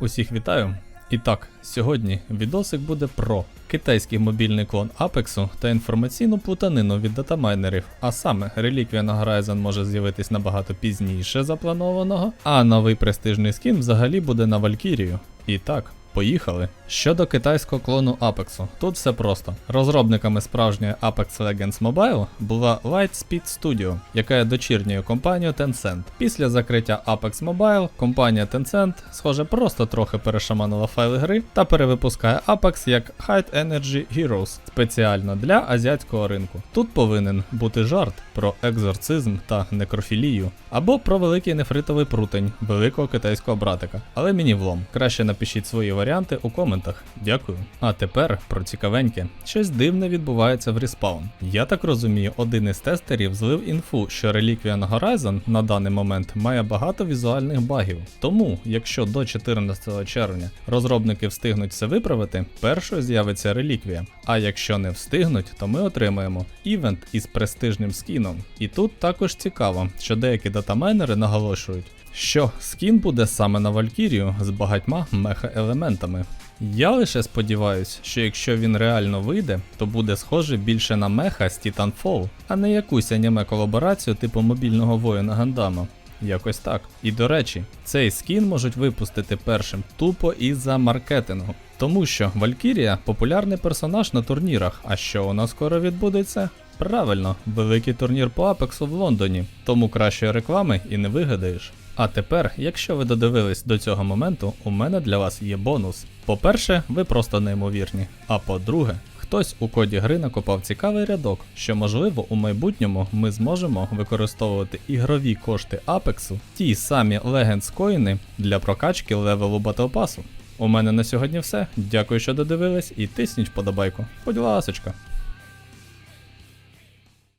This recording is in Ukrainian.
Усіх вітаю. І так, сьогодні відосик буде про китайський мобільний клон Apex та інформаційну плутанину від датамайнерів, а саме реліквія на Horizon може з'явитись набагато пізніше запланованого, а новий престижний скін взагалі буде на Валькірію. І так, Поїхали. Щодо китайського клону Apex, тут все просто. Розробниками справжньої Apex Legends Mobile була Lightspeed Studio, яка є дочірньою компанією Tencent. Після закриття Apex Mobile компанія Tencent, схоже, просто трохи перешаманила файли гри та перевипускає Apex як High Energy Heroes спеціально для азіатського ринку. Тут повинен бути жарт про екзорцизм та некрофілію, або про великий нефритовий прутень великого китайського братика. Але мені влом. Краще напишіть свої варіанти у коментах. Дякую. А тепер про цікавеньке. Щось дивне відбувається в респаун. Я так розумію, один із тестерів злив інфу, що реліквія на Horizon на даний момент має багато візуальних багів. Тому, якщо до 14 червня розробники встигнуть все виправити, першою з'явиться реліквія. А якщо не встигнуть, то ми отримаємо івент із престижним скіном. І тут також цікаво, що деякі датамайнери наголошують, що скін буде саме на Валькірію з багатьма меха-елементами. Я лише сподіваюсь, що якщо він реально вийде, то буде схоже більше на меха з Titanfall, а не якусь аніме колаборацію типу мобільного воїна Гандама. Якось так. І до речі, цей скін можуть випустити першим тупо із-за маркетингу. Тому що Валькірія популярний персонаж на турнірах, а що у нас скоро відбудеться? Правильно, великий турнір по Апексу в Лондоні, тому кращої реклами і не вигадаєш. А тепер, якщо ви додивились до цього моменту, у мене для вас є бонус. По-перше, ви просто неймовірні. А по-друге, хтось у коді гри накопав цікавий рядок, що можливо у майбутньому ми зможемо використовувати ігрові кошти Апексу, ті самі Legends коїни для прокачки левелу Pass. У мене на сьогодні все. Дякую, що додивились, і тисніть вподобайку. Будь ласочка.